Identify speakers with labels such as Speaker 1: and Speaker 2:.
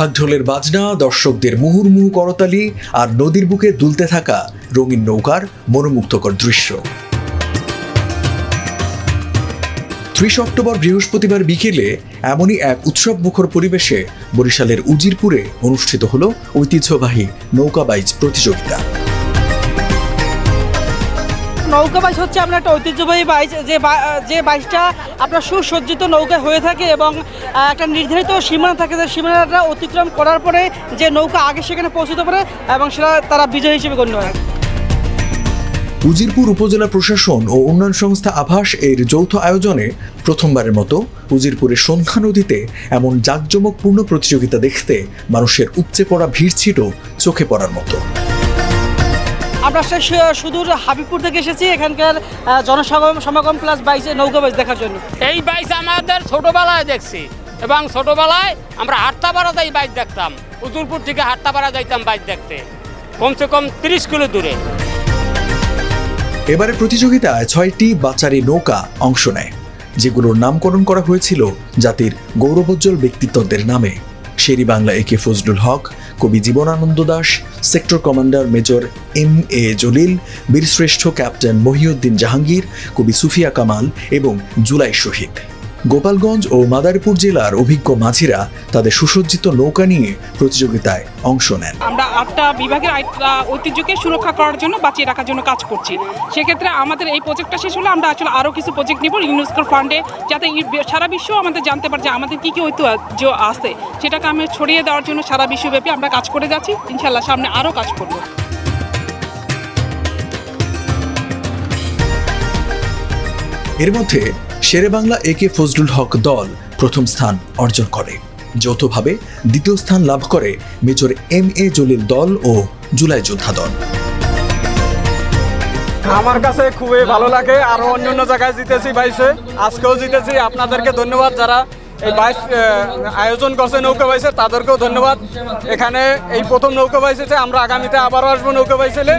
Speaker 1: ঢাক ঢোলের বাজনা, দর্শকদের মুহুর্মুহু করতালি আর নদীর বুকে দুলতে থাকা রঙিন নৌকার মনোমুগ্ধকর দৃশ্য। ত্রিশ অক্টোবর বৃহস্পতিবার বিকেলে এমনই এক উৎসব মুখর পরিবেশে বরিশালের উজিরপুরে অনুষ্ঠিত হল ঐতিহ্যবাহী নৌকা বাইচ প্রতিযোগিতা।
Speaker 2: নৌকা বাইচ হচ্ছে আমরা একটা ঐতিহ্যবাহী বাইচ যে যে বাইচটা আপনার সুসজ্জিত নৌকা হয়ে থাকে এবং একটা নির্ধারিত সীমানা থাকে। যে সীমানাটা অতিক্রম করার পরে যে নৌকা আগে সেখানে পৌঁছতে পারে এবং সেটা তারা বিজয় হিসেবে গণ্য হয়।
Speaker 1: উজিরপুর উপজেলা প্রশাসন ও উন্নয়ন সংস্থা আভাস এর যৌথ আয়োজনে প্রথমবারের মতো উজিরপুরের সন্ধ্যা নদীতে এমন জাঁকজমকপূর্ণ প্রতিযোগিতা দেখতে মানুষের উপচে পড়া ভিড় ছিল চোখে পড়ার মতো।
Speaker 2: আমরা সুদূর হাবিবপুর থেকে এসেছি এখানকার জনসমাগম সমাগম প্লাস বাইচে নৌকা বাইচ দেখার জন্য।
Speaker 3: এই বাইক আমাদের ছোটবেলায় দেখছি এবং ছোটবেলায় আমরা হাট্টাপাড়াতে এই বাইক দেখতাম। উদুরপুর থেকে হাট্টাপাড়া যাইতাম বাইক দেখতে। কমসে কম তিরিশ কিলো দূরে।
Speaker 1: এবারে প্রতিযোগিতায় ছয়টি বাচারি নৌকা অংশ নেয় যেগুলোর নামকরণ করা হয়েছিল জাতির গৌরবোজ্জ্বল ব্যক্তিত্বদের নামে। শেরি বাংলা এ কে ফজলুল হক, কবি Jibanananda Das, sector commander major M A Jalil, বীরশ্রেষ্ঠ ক্যাপ্টেন মহিউদ্দিন জাহাঙ্গীর, কবি সুফিয়া কামাল এবং জুলাই শহীদ। গোপালগঞ্জ ও মাদারীপুর জেলার অভিজ্ঞ মাঝিরা তাদের সুসজ্জিত নৌকা নিয়ে প্রতিযোগিতায় অংশ নেন।
Speaker 4: আমরা আটটা বিভাগের আটটা ঐতিহ্যকে সুরক্ষা করার জন্য বাঁচিয়ে রাখার জন্য কাজ করছি। সেক্ষেত্রে আমাদের এই প্রজেক্টটা শেষ হলে আমরা আসলে আরও কিছু প্রজেক্ট নিব ইউনেস্কোর ফান্ডে যাতে সারা বিশ্ব আমাদের জানতে পারে যে আমাদের কী কী ঐতিহ্য আছে। সেটাকে আমি ছড়িয়ে দেওয়ার জন্য সারা বিশ্বব্যাপী আমরা কাজ করে যাচ্ছি। ইনশাল্লাহ সামনে আরও কাজ করব।
Speaker 1: এর মধ্যে শেরে বাংলা এ কে ফজলুল হক দল প্রথম স্থান অর্জন করে। যৌথভাবে দ্বিতীয় স্থান লাভ করে মেজর এম এ জলিল দল ও জুলাই যোদ্ধা দল।
Speaker 5: আমার কাছে খুবই ভালো লাগে। আরও অন্য অন্য জায়গায় জিতেছি বাইশে। আজকেও জিতেছি। আপনাদেরকে ধন্যবাদ যারা এই বাইশ আয়োজন করছে নৌকা বাইসে তাদেরকেও ধন্যবাদ। এখানে এই প্রথম নৌকা বাইসেছে আমরা আগামীতে আবারও আসব নৌকা বাইসেলে